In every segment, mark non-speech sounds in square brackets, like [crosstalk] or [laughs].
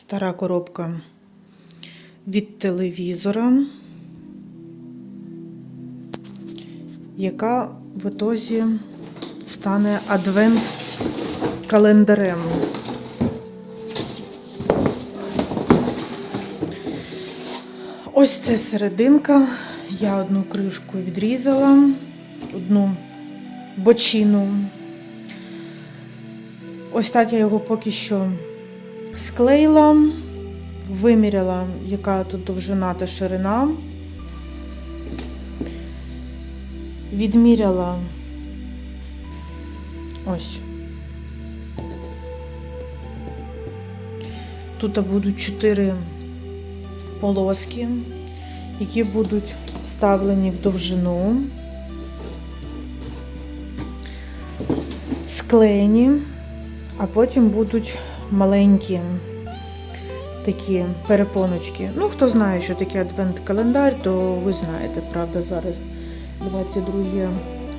Стара коробка від телевізора, яка в ітозі стане адвент-календарем. Ось це серединка. Я одну кришку відрізала, одну бочину. Ось так я його поки що склеїла, виміряла, яка тут довжина та ширина. Відміряла ось. Тут будуть чотири полоски, які будуть вставлені в довжину, склеєні, а потім будуть маленькі такі перепоночки. Ну, хто знає, що таке адвент-календар, то ви знаєте, правда, зараз 22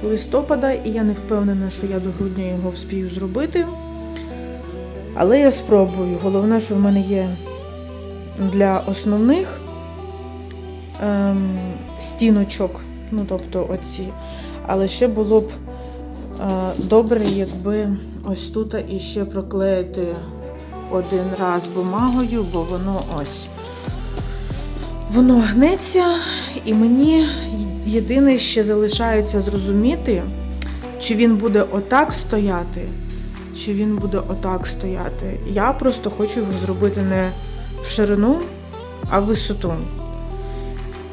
листопада, і я не впевнена, що я до грудня його вспію зробити. Але я спробую. Головне, що в мене є для основних ем, стіночок, ну тобто оці. Але ще було б е, добре, якби ось тут іще проклеїти один раз бумагою, бо воно ось. Воно гнеться, і мені єдине ще залишається зрозуміти, чи він буде отак стояти, чи він буде отак стояти. Я просто хочу його зробити не в ширину, а в висоту.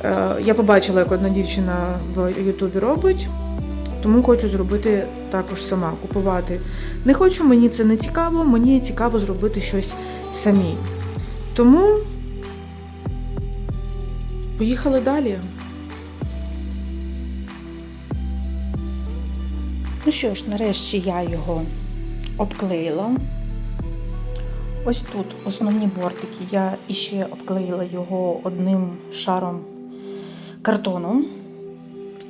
Е, Я побачила, як одна дівчина в Ютубі робить, тому хочу зробити також сама, купувати. Не хочу, мені це не цікаво, мені цікаво зробити щось самій. Тому поїхали далі. Ну що ж, нарешті я його обклеїла. Ось тут основні бортики. Я іще обклеїла його одним шаром картону.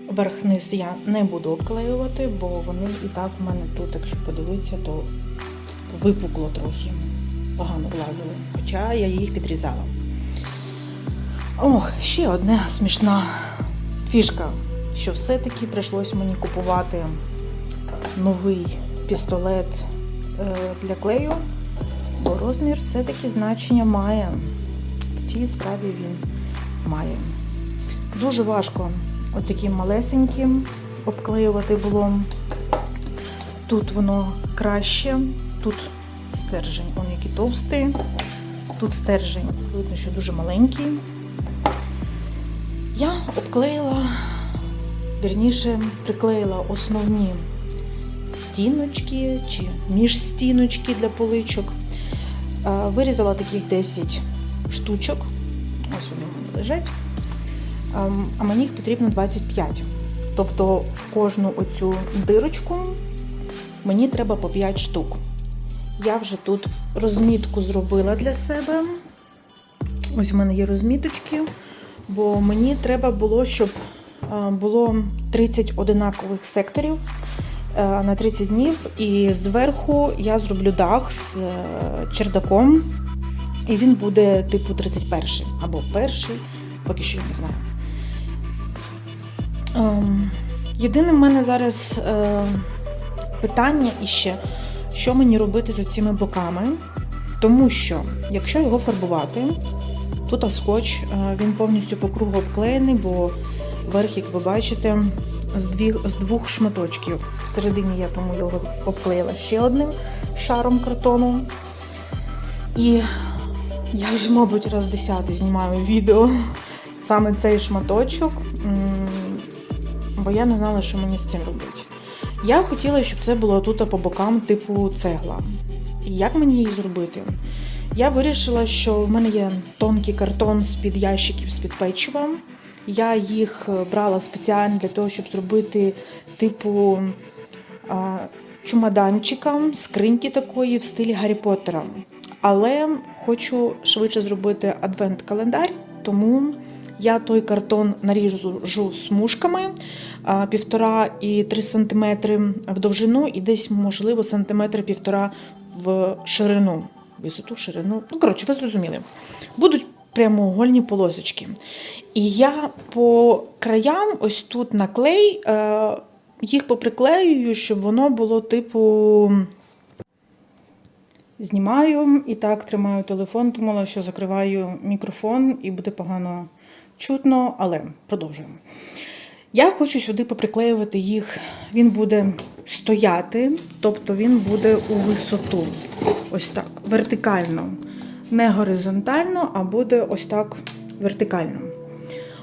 Верх-низ я не буду обклеювати, бо вони і так в мене тут, якщо подивитися, то випукло трохи. Погано влазили. Хоча я їх підрізала. Ох, ще одна смішна фішка, що все-таки прийшлось мені купувати новий пістолет е, для клею, бо розмір все-таки значення має. В цій справі він має. Дуже важко отаким малесеньким обклеювати було. Тут воно краще, тут стержень, он який товстий, тут стержень, видно, що дуже маленький. Я обклеїла, вірніше, приклеїла основні стіночки чи міжстіночки для поличок. Е, Вирізала таких 10 штучок. Ось вони в мене лежать. Ем, А мені їх потрібно 25. Тобто в кожну оцю дирочку мені треба по 5 штук. Я вже тут розмітку зробила для себе. Ось у мене є розміточки, бо мені треба було, щоб е, було 30 одинакових секторів е, на 30 днів. І зверху я зроблю дах з е, чердаком, і він буде типу 31 або перший, поки що я не знаю. Ем, Єдине в мене зараз е, питання іще, що мені робити з цими боками. Тому що, якщо його фарбувати, тут скотч, е, він повністю по кругу обклеєний, бо верх, як ви бачите, з, дві, з двох шматочків. Всередині я тому його обклеїла ще одним шаром картону. І я вже, мабуть, раз десятий знімаю відео саме цей шматочок, бо я не знала, що мені з цим робити. Я хотіла, щоб це було тут по бокам, типу цегла. І як мені її зробити? Я вирішила, що в мене є тонкий картон з-під ящиків з-під печива. Я їх е, брала спеціально для того, щоб зробити типу чумаданчика, скриньки такої в стилі Гаррі Поттера. Але хочу швидше зробити адвент-календар, тому я той картон наріжу смужками а, півтора і три сантиметри в довжину і десь, можливо, сантиметр півтора в ширину. висоту, ширину. Ну, коротше, ви зрозуміли. Будуть прямоугольні полосочки. І я по краям, ось тут на клей, е, їх поприклеюю, щоб воно було типу. Знімаю і так тримаю телефон, думала, що закриваю мікрофон і буде погано чутно, але продовжуємо. Я хочу сюди поприклеювати їх. Він буде стояти, тобто він буде у висоту. Ось так, вертикально. Не горизонтально, а буде ось так вертикально.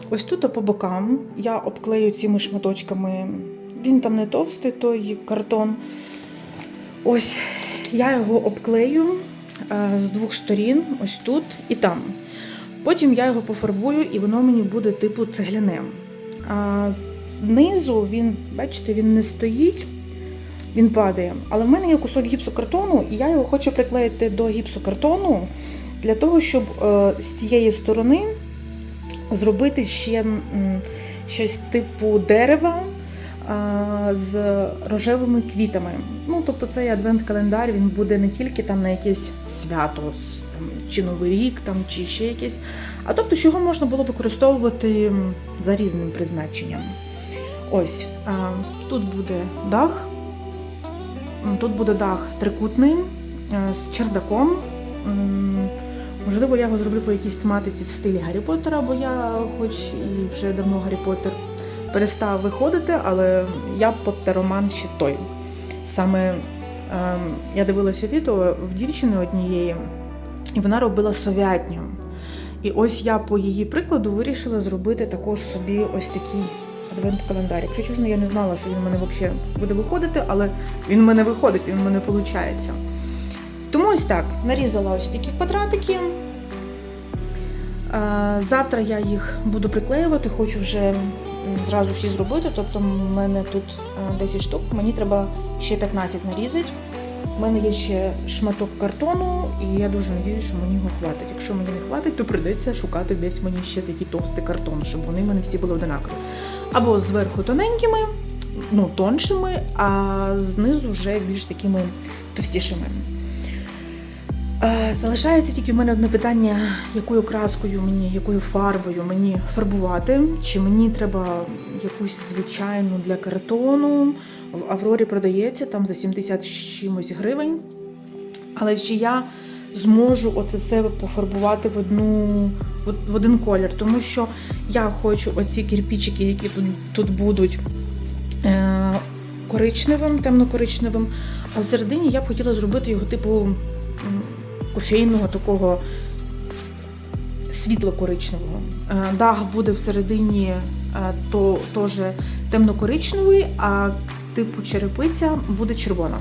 Ось тут по бокам я обклею цими шматочками. Він там не товстий, той картон. Ось я його обклею е, з двох сторін, ось тут і там. Потім я його пофарбую, і воно мені буде типу цегляне. А знизу він, бачите, він не стоїть, він падає. Але в мене є кусок гіпсокартону, і я його хочу приклеїти до гіпсокартону для того, щоб е, з цієї сторони зробити ще щось типу дерева з рожевими квітами. Ну, тобто цей адвент-календар він буде не тільки там на якесь свято, там, чи Новий рік, там, чи ще якесь, а тобто, що його можна було використовувати за різним призначенням. Ось тут буде дах. Тут буде дах трикутний е, з чердаком. Можливо, я його зроблю по якійсь тематиці в стилі Гаррі Поттера, бо я, хоч і вже давно Гаррі Поттер перестав виходити, але я Поттероман ще той. Саме ем, я дивилася відео в дівчини однієї, і вона робила совятню. І ось я по її прикладу вирішила зробити також собі ось такий адвент-календар. Якщо чесно, я не знала, що він в мене взагалі буде виходити, але він в мене виходить, він в мене виходить. Тому ось так, нарізала ось такі квадратики. Е, Завтра я їх буду приклеювати, хочу вже зразу всі зробити. Тобто, в мене тут е, 10 штук, мені треба ще 15 нарізати. У мене є ще шматок картону, і я дуже сподіваюся, що мені його хватить. Якщо мені не хватить, то прийдеться шукати десь мені ще такий товстий картон, щоб вони в мене всі були одинакові. Або зверху тоненькими, ну тоншими, а знизу вже більш такими товстішими. Е, Залишається тільки в мене одне питання, якою краскою мені, якою фарбою мені фарбувати. Чи мені треба якусь звичайну для картону. В Аврорі продається там за 70 чимось гривень. Але чи я зможу оце все пофарбувати в одну в- один колір? Тому що я хочу оці кирпичики, які тут, тут будуть е, коричневим, темно-коричневим, а всередині я б хотіла зробити його типу кофейного такого світло-коричневого. Е, Дах буде всередині е, то теж темно-коричневий, а типу черепиця буде червона.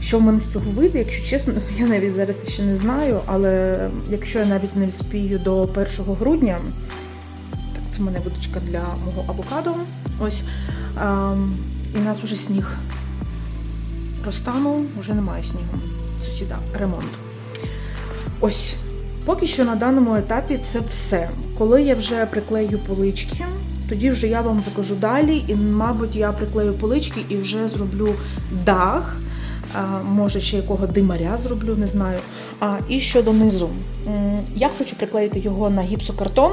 Що в мене з цього вийде, якщо чесно, [laughs] я навіть зараз ще не знаю, але якщо я навіть не вспію до 1 грудня, так, це в мене вудочка для мого авокадо. Ось. ем, і в нас вже сніг розтанув, вже немає снігу. Сусіда, ремонт. Ось. Поки що на даному етапі це все. Коли я вже приклею полички, тоді вже я вам покажу далі. І, мабуть, я приклею полички і вже зроблю дах. Може, ще якого димаря зроблю, не знаю. А, і щодо низу. Я хочу приклеїти його на гіпсокартон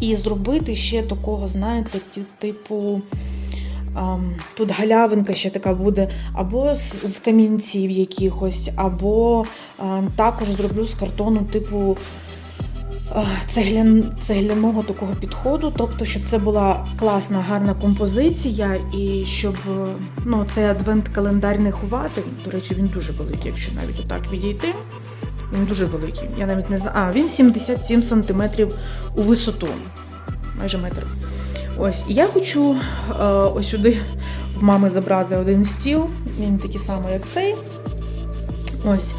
і зробити ще такого, знаєте, типу. Тут галявинка ще така буде, або з, камінців якихось, або також зроблю з картону, типу а, цеглян, цегляного такого підходу. Тобто, щоб це була класна, гарна композиція, і щоб е, ну, цей адвент-календар не ховати. До речі, він дуже великий, якщо навіть отак відійти. Він дуже великий. Я навіть не знаю. А, він 77 см у висоту. Майже метр. Ось, і я хочу е, ось сюди в мами забрати один стіл. Він такий самий, як цей. Ось.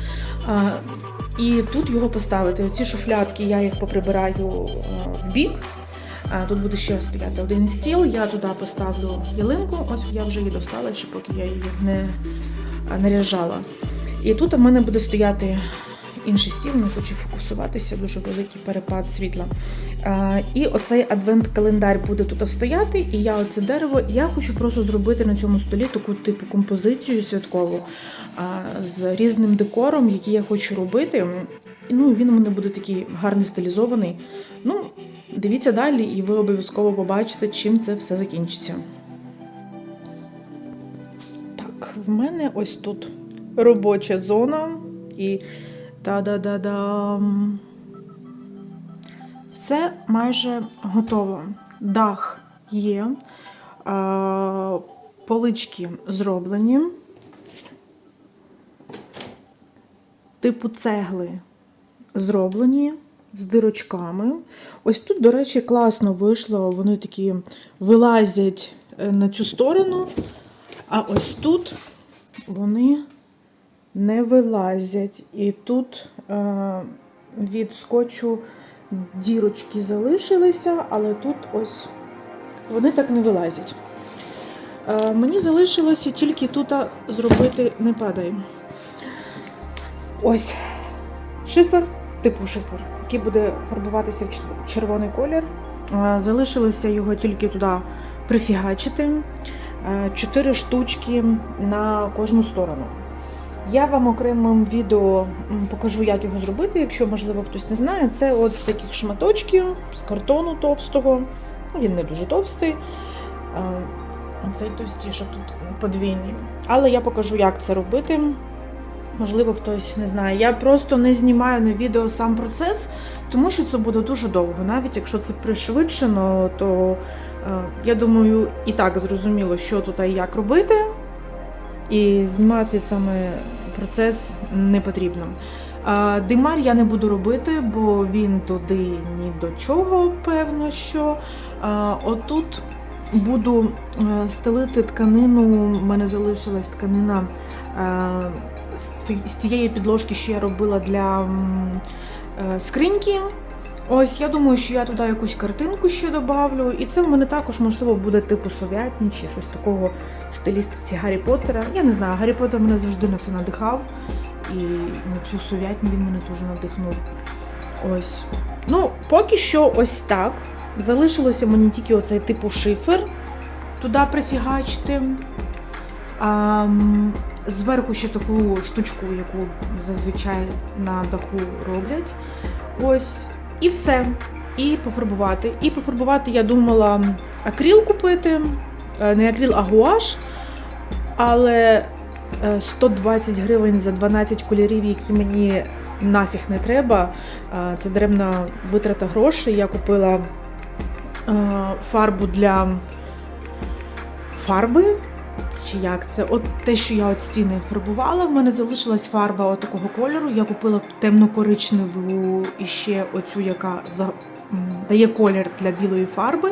Е, і тут його поставити. Оці шуфлятки я їх поприбираю е, в бік. Тут буде ще стояти один стіл. Я туди поставлю ялинку. Ось я вже її достала, ще поки я її не наряжала. І тут у мене буде стояти інший стіл, не хочу фокусуватися, дуже великий перепад світла. І оцей адвент-календар буде тут стояти, і я оце дерево. Я хочу просто зробити на цьому столі таку типу композицію святкову. з різним декором, який я хочу робити. Ну, він у мене буде такий гарний стилізований. Ну, дивіться далі, і ви обов'язково побачите, чим це все закінчиться. Так, в мене ось тут робоча зона і та-да-да-дам. Все майже готово. Дах є, а, полички зроблені. Типу цегли зроблені з дирочками. Ось тут, до речі, класно вийшло. Вони такі вилазять е, на цю сторону, а ось тут вони не вилазять. І тут е, від скотчу дірочки залишилися, але тут ось вони так не вилазять. Е, мені залишилося тільки тут зробити не падай. Ось шифер, типу шифер, який буде фарбуватися в червоний колір. Е, Залишилося його тільки туди прифігачити. Е, Чотири штучки на кожну сторону. Я вам окремим відео покажу, як його зробити, якщо, можливо, хтось не знає. Це от з таких шматочків, з картону товстого. Ну, Він не дуже товстий. Цей товстіше тут подвійний. Але я покажу, як це робити. Можливо, хтось не знає. Я просто не знімаю на відео сам процес, тому що це буде дуже довго. Навіть якщо це пришвидшено, то е, я думаю, і так зрозуміло, що тут і як робити. І знімати саме процес не потрібно. Димар я не буду робити, бо він туди ні до чого, певно, що. Отут буду е, стелити тканину. У мене залишилась тканина е, з тієї підложки, що я робила для е, скриньки. Ось я думаю, що я туди якусь картинку ще добавлю, і це в мене також можливо буде типу совятні чи щось такого в стилістиці Гаррі Поттера. Я не знаю, Гаррі Поттер мене завжди на все надихав, і на цю совятню він мене дуже надихнув. Ось. Ну, поки що ось так. Залишилося мені тільки оцей типу шифер туди прифігачити. А, зверху ще таку штучку, яку зазвичай на даху роблять. Ось. І все. І пофарбувати. І пофарбувати я думала акріл купити. Е, Не акріл, а гуаш. Але е, 120 гривень за 12 кольорів, які мені нафіг не треба. Е, Це даремна витрата грошей. Я купила е, фарбу для фарби. Чи як це? От те, що я от стіни фарбувала, в мене залишилась фарба такого кольору. Я купила темно-коричневу і ще оцю, яка дає колір для білої фарби.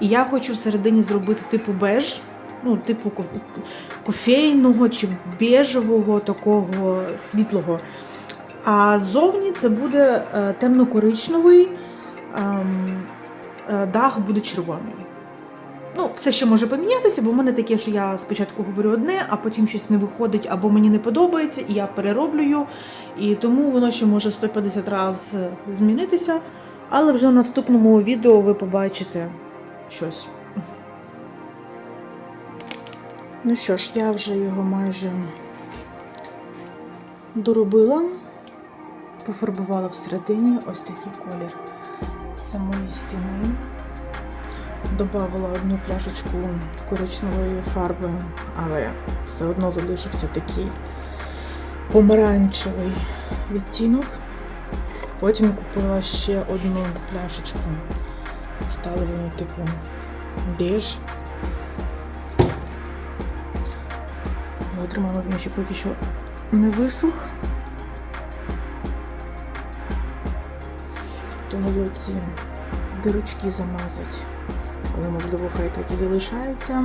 І я хочу всередині зробити типу беж, ну, типу кофейного чи бежевого, такого світлого. А ззовні це буде е, темно-коричневий, ем, е, дах буде червоний. Ну, все ще може помінятися, бо в мене таке, що я спочатку говорю одне, а потім щось не виходить, або мені не подобається, і я перероблюю. І тому воно ще може 150 разів змінитися. Але вже в наступному відео ви побачите щось. Ну що ж, я вже його майже доробила, пофарбувала всередині ось такий колір самої стіни. Добавила одну пляшечку коричневої фарби, але все одно залишився такий помаранчевий відтінок. Потім купила ще одну пляшечку. Стали вони типу беж. Його тримала він ще поки що не висох. Тому я ці дирочки замазать але можливо хай так і залишається.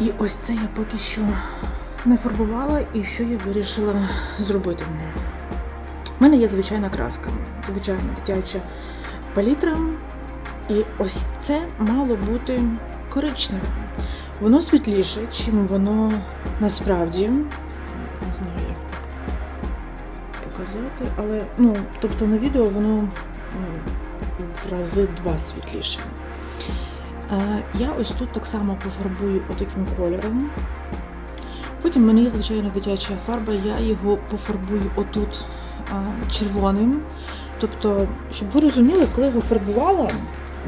І ось це я поки що не фарбувала, і що я вирішила зробити. У мене є звичайна краска, звичайна дитяча палітра. І ось це мало бути коричневим. Воно світліше, чим воно насправді. Не знаю, як так показати, але ну, тобто на відео воно в рази два світліше. Е, Я ось тут так само пофарбую отаким кольором. Потім в мене є звичайна дитяча фарба, я його пофарбую отут червоним. Тобто, щоб ви розуміли, коли його фарбувала,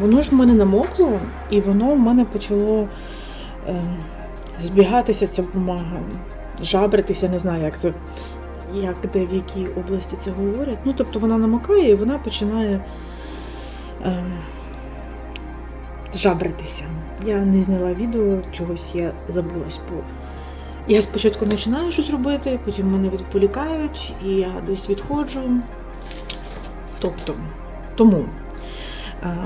воно ж в мене намокло, і воно в мене почало е, збігатися ця бумага, жабритися, не знаю, як це, як де в якій області це говорять. Ну, тобто вона намокає і вона починає. Е, жабритися. Я не зняла відео, чогось я забулась. Бо я спочатку починаю щось робити, потім мене відволікають, і я десь відходжу. Тобто, тому е,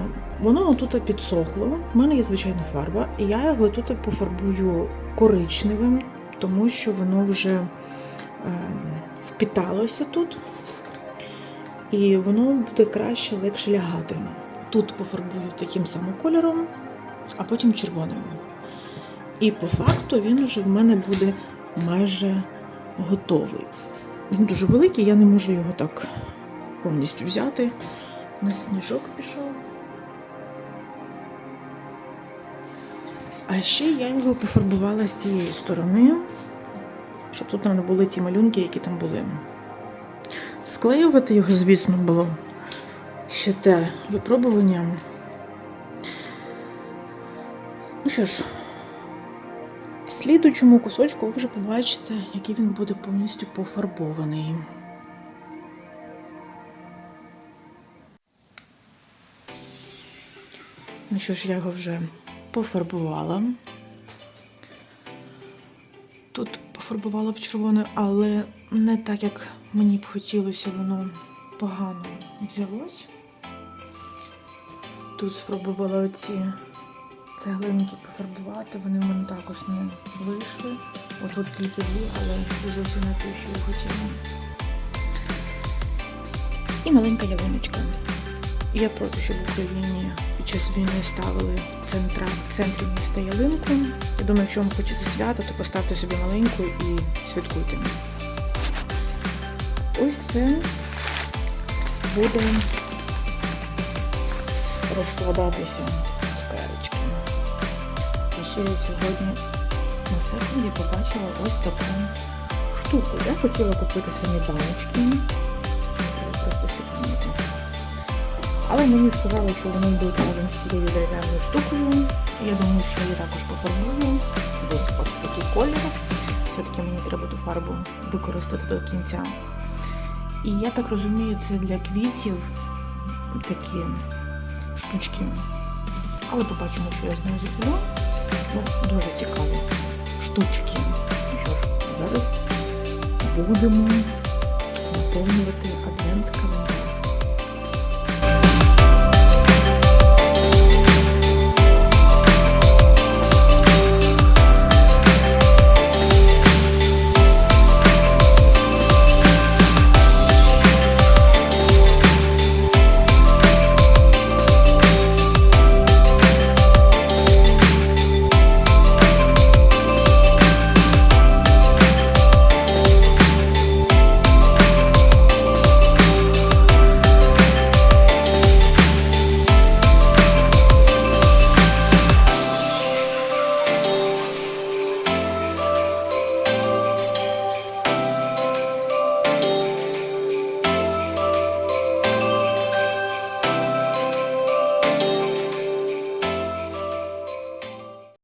воно тут підсохло. У мене є звичайна фарба, і я його тут пофарбую коричневим, тому що воно вже е, впіталося тут, і воно буде краще, легше лягати. Тут пофарбую таким самим кольором, а потім червоним. І по факту він уже в мене буде майже готовий. Він дуже великий, я не можу його так повністю взяти. На сніжок пішов. А ще я його пофарбувала з цієї сторони, щоб тут не були ті малюнки, які там були. Склеювати його, звісно, було ще те випробування. Ну що ж, в слідучому кусочку ви вже побачите, який він буде повністю пофарбований. Ну що ж, я його вже пофарбувала. Пофарбувала в червоне, але не так, як мені б хотілося, воно погано взялось. Тут спробувала оці цеглинки пофарбувати, вони в мене також не вийшли. Отут тільки дві, але це зовсім не те, що я хотіла. І маленька ялиночка. Я проти, щоб в Україні під час війни ставили центра, в центрі міста ялинку. Я думаю, якщо вам хочеться свято, то поставте собі маленьку і святкуйте. Ось це буде розкладатися цукерочки. І ще я сьогодні на секунді побачила ось таку штуку. Я хотіла купити самі баночки. Але мені сказали, що вони йдуть разом з цією дерев'яною штукою. Я думаю, що я також пофарбую. Десь ось такий колір. Все-таки мені треба ту фарбу використати до кінця. І я так розумію, це для квітів такі штучки. Але побачимо, що я з нею зроблю. Ну, дуже цікаві штучки. Ну що ж, зараз будемо